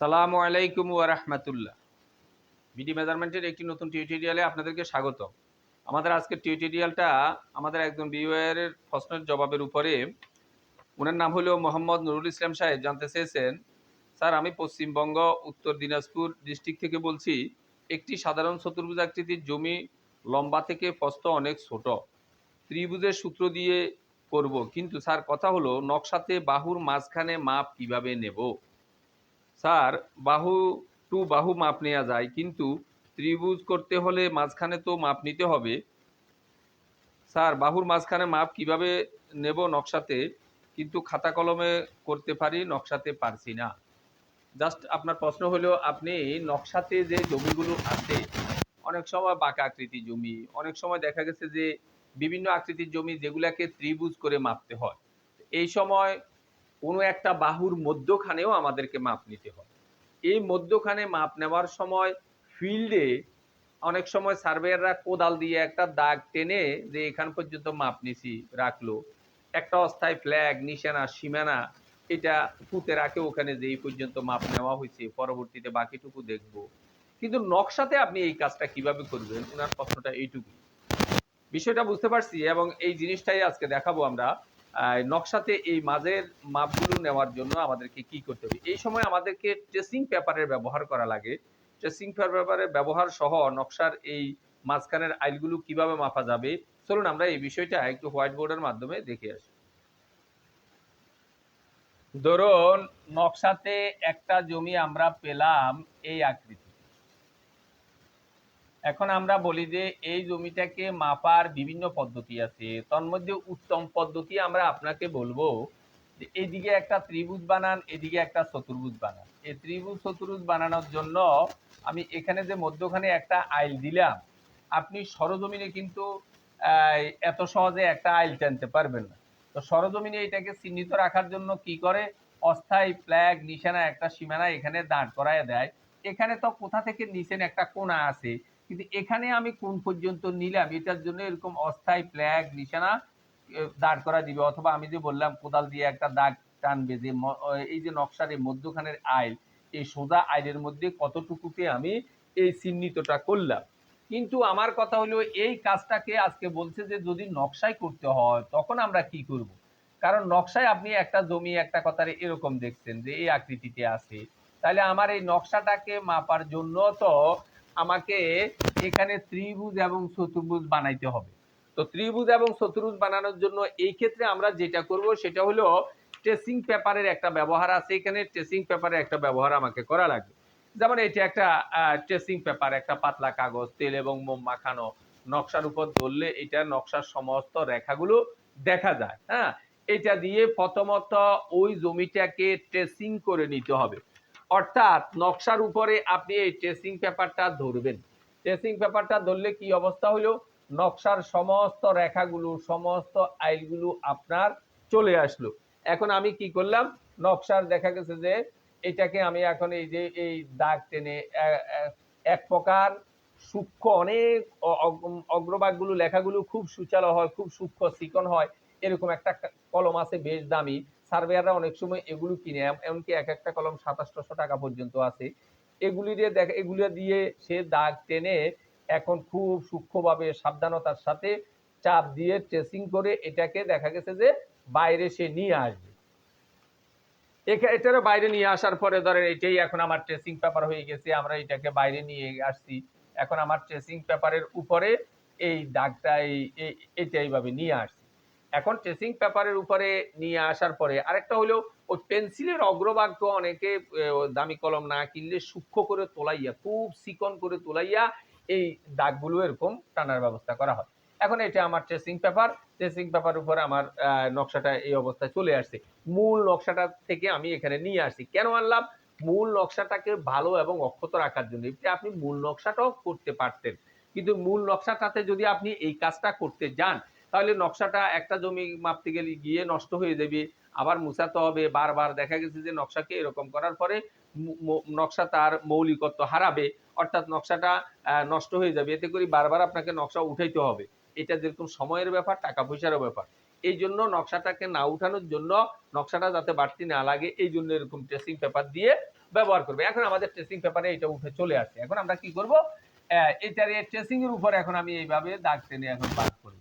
সালামু আলাইকুম ওয়া রাহমাতুল্লাহ। বিডি মেজারমেন্টের একটি নতুন টিউটোরিয়ালে আপনাদেরকে স্বাগত। আমাদের আজকের টিউটোরিয়ালটা আমাদের একজন বিওয়ারের প্রশ্নের জবাবের উপরে। ওনার নাম হলো মোহাম্মদ নুরুল ইসলাম সাহেব, জানতে চেয়েছেন, স্যার, আমি পশ্চিমবঙ্গ, উত্তর দিনাজপুর ডিস্ট্রিক্ট থেকে বলছি, একটি সাধারণ চতুর্ভুজ আকৃতির জমি লম্বা থেকে প্রস্থ অনেক ছোট। ত্রিভুজের সূত্র দিয়ে করব। কিন্তু স্যার, কথা হলো, নকশাতে বাহুর মাঝখানে মাপ কীভাবে নেব? স্যার, বাহু টু বাহু মাপ নেওয়া যায়, কিন্তু ত্রিভুজ করতে হলে মাঝখানে তো মাপ নিতে হবে। স্যার, বাহুর মাঝখানে মাপ কীভাবে নেব নকশাতে? কিন্তু খাতা কলমে করতে পারি, নকশাতে পারছি না। জাস্ট আপনার প্রশ্ন হলো, আপনি নকশাতে যে জমিগুলো আছে, অনেক সময় বাঁকা আকৃতির জমি, অনেক সময় দেখা গেছে যে বিভিন্ন আকৃতির জমি যেগুলাকে ত্রিভুজ করে মাপতে হয়। এই সময় কোনো একটা বাহুর মধ্যখানেও আমাদেরকে মাপ নিতে হয় এই মধ্যখানে মাপ নেওয়ার সময় ফিল্ডে অনেক সময় সার্ভেয়াররা কোদাল দিয়ে একটা দাগ টেনে যে এখান পর্যন্ত মাপ নিছি, রাখল। একটা অস্থায়ী ফ্ল্যাগ নিশানা, সীমানা, এটা পুঁতে রাখে ওখানে যে এই পর্যন্ত মাপ নেওয়া হয়েছে, পরবর্তীতে বাকিটুকু দেখব। কিন্তু নকশাতে আপনি এই কাজটা কীভাবে করবেন? ওনার প্রশ্নটা এইটুকু বিষয়টা বুঝতে পারছি এবং এই জিনিসটাই আজকে দেখাবো আমরা। নকশাতে এই মাঝের মাপগুলো নেওয়ার জন্য আমাদেরকে কি করতে হবে? এই সময় আমাদেরকে ট্রেসিং পেপারের ব্যবহার করা লাগে। ট্রেসিং পেপারের ব্যবহার সহ নকশার এই মাঝখানের আইলগুলো কীভাবে মাপা যাবে? চলুন আমরা এই বিষয়টা একটু হোয়াইট বোর্ডের মাধ্যমে দেখে আসি। ধরুন, নকশাতে একটা জমি আমরা পেলাম এই আকৃতি। এখন আমরা বলি যে এই জমিটাকে মাপার বিভিন্ন পদ্ধতি আছে। তার মধ্যে উত্তম পদ্ধতি আমরা আপনাকে বলব যে এদিকে একটা ত্রিভুজ বানান, এদিকে একটা চতুর্ভুজ বানান। এই ত্রিভুজ, চতুর্ভুজ বানানোর জন্য আমি এখানে যে মধ্যখানে একটা আইল দিলাম, আপনি সরজমিনে কিন্তু এত সহজে একটা আইল টানতে পারবেন না। তো সরজমিনে এটাকে চিহ্নিত রাখার জন্য কি করে? অস্থায়ী ফ্ল্যাগ নিশানা, একটা সীমানা এখানে দাঁড় করায় দেয়। এখানে তো কোথা থেকে নিচেন একটা কোণা আছে কিন্তু এখানে আমি কোন পর্যন্ত নিলাম? এটার জন্য এরকম অস্থায়ী ফ্ল্যাগ নিশানা দাঁড় করা দিবে। অথবা আমি যে বললাম, কোদাল দিয়ে একটা দাগ টানবে যে এই যে নকশার এই মধ্যখানের আইল, এই সোজা আইলের মধ্যে কতটুকুতে আমি এই চিহ্নিতটা করলাম। কিন্তু আমার কথা হলো, এই কাজটাকে আজকে বলছে যে যদি নকশায় করতে হয়, তখন আমরা কি করব? কারণ নকশায় আপনি একটা জমি, একটা কথারে এরকম দেখছেন যে এই আকৃতিতে আছে। তাহলে আমার এই নকশাটাকে মাপার জন্য তো আমাকে এখানে ত্রিভুজ এবং চতুর্ভুজ বানাইতে হবে। তো ত্রিভুজ এবং চতুর্ভুজ বানানোর জন্য এই ক্ষেত্রে আমরা যেটা করব সেটা হলো ট্রেসিং পেপারের একটা ব্যবহার আছে। এখানে ট্রেসিং পেপারের একটা ব্যবহার আমাকে করা লাগবে। যেমন এটা একটা ট্রেসিং পেপার একটা পাতলা কাগজ, তেল এবং মোম মাখানো নকশার উপর ধরলে এটা নকশার সমস্ত রেখাগুলো দেখা যায় হ্যাঁ? এটা দিয়ে প্রথমত ওই জমিটাকে ট্রেসিং করে নিতে হবে। অর্থাৎ নকশার উপরে আপনি এই ট্রেসিং পেপারটা ধরবেন। ট্রেসিং পেপারটা ধরলে কি অবস্থা হলো? নকশার সমস্ত রেখাগুলো, সমস্ত আইলগুলো আপনার চলে আসলো। এখন আমি কি করলাম? নকশার দেখা গেছে যে এটাকে আমি এখন এই যে, এই দাগ টেনে এক প্রকার সূক্ষ্ম অনেক অগ্রভাগগুলো, লেখাগুলো খুব সুচালো হয়, খুব সূক্ষ্ম, চিকন হয়। এরকম একটা কলম আছে, বেশ দামি। সার্ভেয়াররা অনেক সময় এগুলো কিনে, এম- এমনকি এক একটা কলম সাতাশশো টাকা পর্যন্ত আছে। এগুলি দিয়ে দেখ, এগুলো দিয়ে সে দাগ টেনে এখন খুব সূক্ষ্মভাবে, সাবধানতার সাথে চাপ দিয়ে ট্রেসিং করে এটাকে দেখা গেছে যে বাইরে সে নিয়ে আসবে। এটারও বাইরে নিয়ে আসার পরে ধরেন এটাই এখন আমার ট্রেসিং পেপার হয়ে গেছে, আমরা এটাকে বাইরে নিয়ে আসছি। এখন আমার ট্রেসিং পেপারের উপরে এই দাগটা এই- এইটা এইভাবে নিয়ে আসছি। এখন ট্রেসিং পেপারের উপরে নিয়ে আসার পরে আরেকটা হলো ওই পেন্সিলের অগ্রভাগ তো অনেকে দামি কলম না কিনলে সূক্ষ্ম করে তোলাইয়া, খুব চিকন করে তোলাইয়া এই দাগগুলো এরকম টানার ব্যবস্থা করা হয়। এখন এটা আমার ট্রেসিং পেপার ট্রেসিং পেপার উপরে আমার নকশাটা এই অবস্থায় চলে আসছে। মূল নকশাটা থেকে আমি এখানে নিয়ে আসছি। কেন আনলাম? মূল নকশাটাকে ভালো এবং অক্ষত রাখার জন্য। আপনি মূল নকশাটাও করতে পারতেন। কিন্তু মূল নকশাটাতে যদি আপনি এই কাজটা করতে যান তাহলে নকশাটা একটা জমি মাপতে গেলে গিয়ে নষ্ট হয়ে যাবে। আবার মুছাতে হবে, বারবার দেখা গেছে যে নকশাকে এরকম করার পরে নকশা তার মৌলিকত্ব হারাবে। অর্থাৎ নকশাটা নষ্ট হয়ে যাবে। এতে করে বারবার আপনাকে নকশা উঠাইতে হবে। এটা যেরকম সময়ের ব্যাপার টাকা পয়সারও ব্যাপার। এই জন্য নকশাটাকে না উঠানোর জন্য নকশাটা যাতে বাড়তি না লাগে এই জন্য এরকম ট্রেসিং পেপার দিয়ে ব্যবহার করবে। এখন আমাদের ট্রেসিং পেপারে এটা উঠে চলে আসছে। এখন আমরা কি করব? এটার ট্রেসিং এর উপর এখন আমি এইভাবে দাগ টেনে এখন বাদ করলাম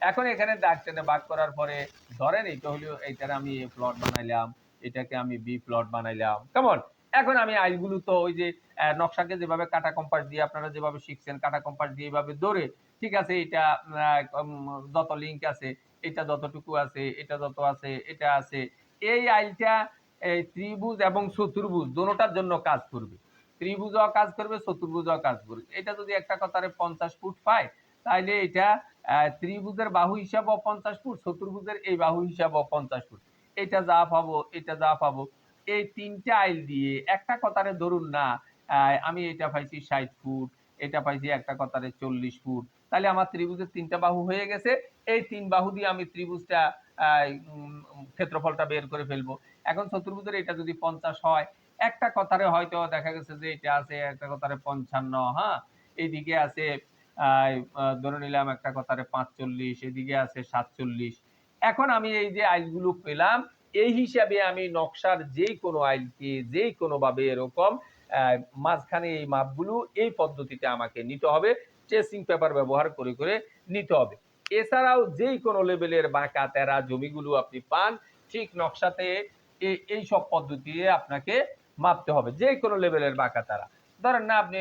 এখন এখানে দাগ টেনে বাদ করার পরে, ধরেন এটা হলো এইটার আমি এ প্লট বানাইলাম, এটাকে আমি বি প্লট বানাইলাম, কেমন? এখন আমি আইলগুলো তো ওই যে নকশাকে যেভাবে কাটা কম্পাস দিয়ে আপনারা যেভাবে শিখছেন, কাটা কম্পাস দিয়ে এইভাবে ধরে, ঠিক আছে, এটা যত লিঙ্ক আছে, এটা যতটুকু আছে, এটা যত আছে, এটা আছে, এই আইলটা, এই ত্রিভুজ এবং চতুর্ভুজ দোনোটার জন্য কাজ করবে। ত্রিভুজও কাজ করবে, চতুর্ভুজও কাজ করবে। এটা যদি একটা কথারে পঞ্চাশ ফুট পায় তাহলে এটা ত্রিভুজের বাহু হিসাবেও পঞ্চাশ ফুট, চতুর্ভুজের এই বাহু হিসাবেও পঞ্চাশ ফুট। এটা যা পাবো, এটা যা পাবো। এই তিনটা আইল দিয়ে একটা কথারে ধরুন না আমি এটা পাইছি ষাট ফুট, এটা পাইছি একটা কথারে চল্লিশ ফুট। তাহলে আমার ত্রিভুজের তিনটা বাহু হয়ে গেছে। এই তিন বাহু দিয়ে আমি ত্রিভুজটা ক্ষেত্রফলটা বের করে ফেলব। এখন চতুর্ভুজের এটা যদি পঞ্চাশ হয়, একটা কথারে হয়তো দেখা গেছে যে এটা আছে, একটা কথারে পঞ্চান্ন হ্যাঁ? এইদিকে আছে ধরে নিলাম একটা কথারে পাঁচচল্লিশ, এদিকে আছে সাতচল্লিশ। এখন আমি এই যে আইলগুলো পেলাম, এই হিসাবে আমি নকশার যেই কোনো আইলকে যেই কোনো ভাবে এরকম মাঝখানে এই মাপগুলো এই পদ্ধতিতে আমাকে নিতে হবে ট্রেসিং পেপার ব্যবহার করে করে নিতে হবে। এছাড়াও যেই কোনো লেভেলের বাঁকা, তেরা জমিগুলো আপনি পান, ঠিক নকশাতে এই সব পদ্ধতিতে আপনাকে মাপতে হবে, যে কোনো লেভেলের বাঁকা, তারা। ধরেন না আপনি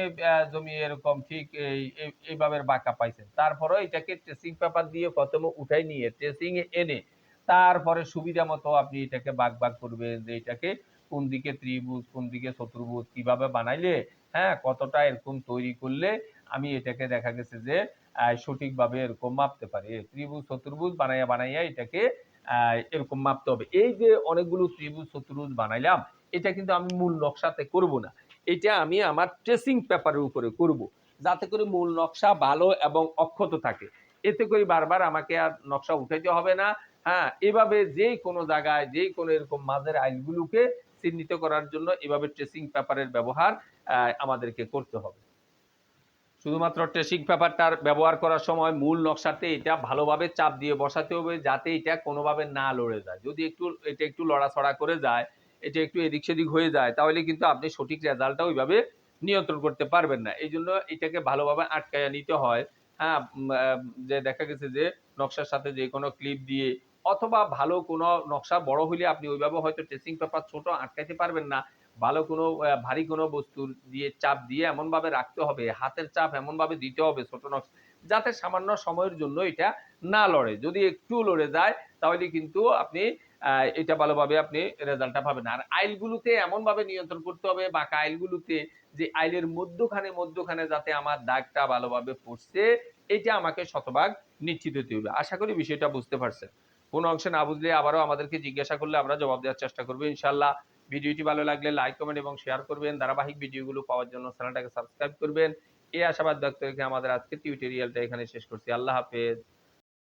জমি এরকম ঠিক এই, এই- এইভাবে বাঁকা পাইছেন। তারপরে এটাকে ট্রেসিং পেপার দিয়ে প্রথমে উঠাই নিয়ে ট্রেসিং এ এনে তারপরে সুবিধা মতো আপনি এটাকে বাগ বাগ করবেন যে এটাকে কোন দিকে ত্রিভুজ, কোন দিকে চতুর্ভুজ কীভাবে বানাইলে হ্যাঁ কতটা এরকম তৈরি করলে আমি এটাকে দেখা গেছে যে সঠিকভাবে এরকম মাপতে পারি। ত্রিভুজ, চতুর্ভুজ বানাইয়া বানাইয়া এটাকে এরকম মাপতে হবে। এই যে অনেকগুলো ত্রিভুজ, চতুর্ভুজ বানাইলাম, এটা কিন্তু আমি মূল নকশাতে করব না। এটা আমি আমার ট্রেসিং পেপারের উপরে করব। যাতে করে মূল নকশা ভালো এবং অক্ষত থাকে। এতে করে বারবার আমাকে আর নকশা উঠাইতে হবে না। হ্যাঁ এভাবে যে কোনো জায়গায়, যে কোনো এরকম মাঝের আইলগুলোকে চিহ্নিত করার জন্য এভাবে ট্রেসিং পেপারের ব্যবহার আমাদেরকে করতে হবে। শুধুমাত্র ট্রেসিং পেপারটার ব্যবহার করার সময় মূল নকশাতে এটা ভালোভাবে চাপ দিয়ে বসাতে হবে, যাতে এটা কোনোভাবে না লড়ে যায়। যদি একটু, এটা একটু লড়াছড়া করে যায় এটা একটু এদিক সেদিক হয়ে যায়, তাহলে কিন্তু আপনি সঠিক রেজাল্টটা ওইভাবে নিয়ন্ত্রণ করতে পারবেন না। এই জন্য এটাকে ভালোভাবে আটকায়া নিতে হয়। হ্যাঁ যে দেখা গেছে যে নকশার সাথে যে কোনো ক্লিপ দিয়ে অথবা ভালো কোনো নকশা বড় হলে আপনি ওইভাবে হয়তো ট্রেসিং পেপার ছোট আটকাইতে পারবেন না। ভালো কোনো ভারী কোনো বস্তুর দিয়ে চাপ দিয়ে এমনভাবে রাখতে হবে, হাতের চাপ এমনভাবে দিতে হবে ছোট নকশা, যাতে সামান্য সময়ের জন্য এটা না লড়ে। যদি একটু লড়ে যায়, তাহলে কিন্তু আপনি এটা ভালোভাবে আপনি রেজাল্টটা পাবেন। আর আইলগুলোতে এমনভাবে নিয়ন্ত্রণ করতে হবে, বাঁকা আইলগুলোতে যে আইলের মধ্যখানে মধ্যখানে যাতে আমার দাগটা ভালোভাবে পড়ছে, এটা আমাকে শতভাগ নিশ্চিত হতে হবে। আশা করি বিষয়টা বুঝতে পারছেন। কোনো অংশে না বুঝলে আবারও আমাদেরকে জিজ্ঞাসা করলে আমরা জবাব দেওয়ার চেষ্টা করব ইনশাল্লাহ ভিডিওটি ভালো লাগলে লাইক কমেন্ট এবং শেয়ার করবেন। ধারাবাহিক ভিডিওগুলো পাওয়ার জন্য চ্যানেলটাকে সাবস্ক্রাইব করবেন। এই আশাবাদ ব্যক্ত রেখে আমাদের আজকে টিউটোরিয়ালটা এখানে শেষ করছি। আল্লাহ হাফেজ।